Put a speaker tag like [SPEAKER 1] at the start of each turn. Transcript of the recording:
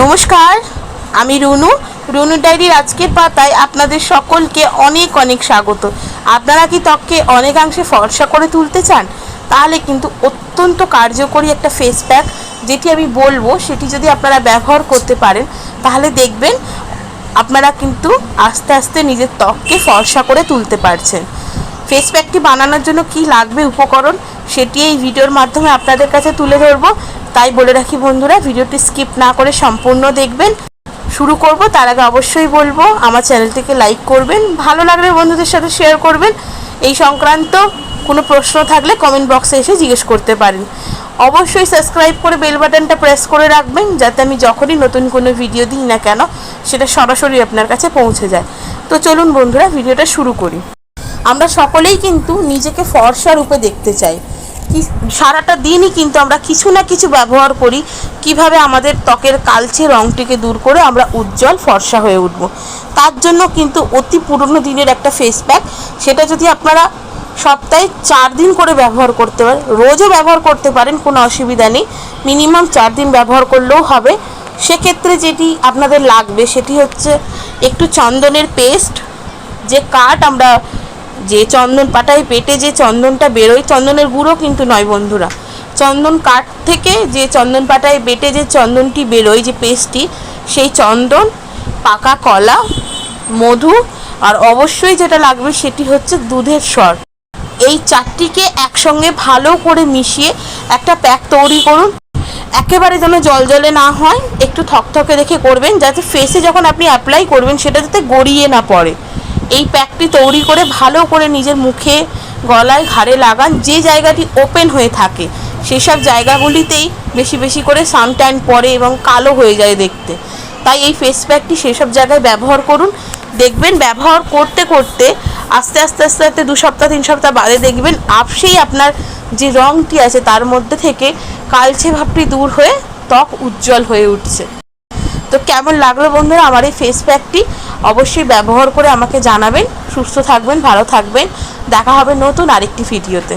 [SPEAKER 1] নমস্কার, আমি রুনু। রুনু ডায়েরির আজকের পাতায় আপনাদের সকলকে অনেক অনেক স্বাগত। আপনারা কি ত্বককে অনেকাংশে ফর্সা করে তুলতে চান? তাহলে কিন্তু অত্যন্ত কার্যকরী একটা ফেস প্যাক যেটি আমি বলব, সেটি যদি আপনারা ব্যবহার করতে পারেন, তাহলে দেখবেন আপনারা কিন্তু আস্তে আস্তে নিজের ত্বককে ফর্সা করে তুলতে পারছেন। ফেস প্যাকটি বানানোর জন্য কি লাগবে উপকরণ, সেটি এই ভিডিওর মাধ্যমে আপনাদের কাছে তুলে ধরবো। তাই বলে রাখি বন্ধুরা, ভিডিওটি স্কিপ না করে সম্পূর্ণ দেখবেন। শুরু করব, তার আগে অবশ্যই বলব, আমার চ্যানেলটিকে লাইক করবেন, ভালো লাগলে বন্ধুদের সাথে শেয়ার করবেন। এই সংক্রান্ত কোনো প্রশ্ন থাকলে কমেন্ট বক্সে এসে জিজ্ঞেস করতে পারেন। অবশ্যই সাবস্ক্রাইব করে বেল বাটনটা প্রেস করে রাখবেন, যাতে আমি যখনই নতুন কোনো ভিডিও দিই না কেন, সেটা সরাসরি আপনার কাছে পৌঁছে যায়। তো চলুন বন্ধুরা, ভিডিওটা শুরু করি। আমরা সকলেই কিন্তু নিজেকে ফর্সা রূপে দেখতে চাই। কি সারাটা দিনই কিন্তু আমরা কিছু না কিছু ব্যবহার করি, কীভাবে আমাদের ত্বকের কালচে রঙটিকে দূর করে আমরা উজ্জ্বল ফর্সা হয়ে উঠব। তার জন্য কিন্তু অতি পুরনো দিনের একটা ফেস প্যাক সেটা যদি আপনারা সপ্তাহে চার দিন করে ব্যবহার করতে পারেন, রোজও ব্যবহার করতে পারেন, কোনো অসুবিধা নেই। মিনিমাম চার দিন ব্যবহার করলেও হবে। সেক্ষেত্রে যেটি আপনাদের লাগবে, সেটি হচ্ছে একটু চন্দনের পেস্ট যে কাঠ আমরা যে চন্দন পাটায় পেটে যে চন্দনটা বেরোয়, চন্দনের গুঁড়ো কিন্তু নয় বন্ধুরা। চন্দন কাঠ থেকে যে চন্দন পাটায় বেটে যে চন্দনটি বেরোয়, যে পেস্টটি, সেই চন্দন, পাকা কলা, মধু আর অবশ্যই যেটা লাগবে সেটি হচ্ছে দুধের স্বর এই চারটিকে একসঙ্গে ভালো করে মিশিয়ে একটা প্যাক তৈরি করুন। একেবারে যেন জল জলে না হয়, একটু থকথকে দেখে করবেন, যাতে ফেসে যখন আপনি অ্যাপ্লাই করবেন, সেটা যাতে গড়িয়ে না পড়ে। এই প্যাকটি তৈরি করে ভালো করে নিজের মুখে, গলায় ঘাড়ে লাগান। যে জায়গাটি ওপেন হয়ে থাকে, সেসব জায়গাগুলিতেই বেশি বেশি করে সানট্যান পড়ে এবং কালো হয়ে যায় দেখতে। তাই এই ফেস প্যাকটি সেসব জায়গায় ব্যবহার করুন। দেখবেন ব্যবহার করতে করতে আস্তে আস্তে আস্তে আস্তে দু সপ্তাহ, তিন সপ্তাহ বাদে দেখবেন আপসেই আপনার যে রঙটি আছে তার মধ্যে থেকে কালচে ভাবটি দূর হয়ে ত্বক উজ্জ্বল হয়ে উঠছে। তো কেমন লাগল বন্ধুরা আমার এই ফেস প্যাকটি অবশ্যই ব্যবহার করে আমাকে জানাবেন। সুস্থ থাকবেন ভালো থাকবেন। দেখা হবে নতুন আরেকটি ভিডিওতে।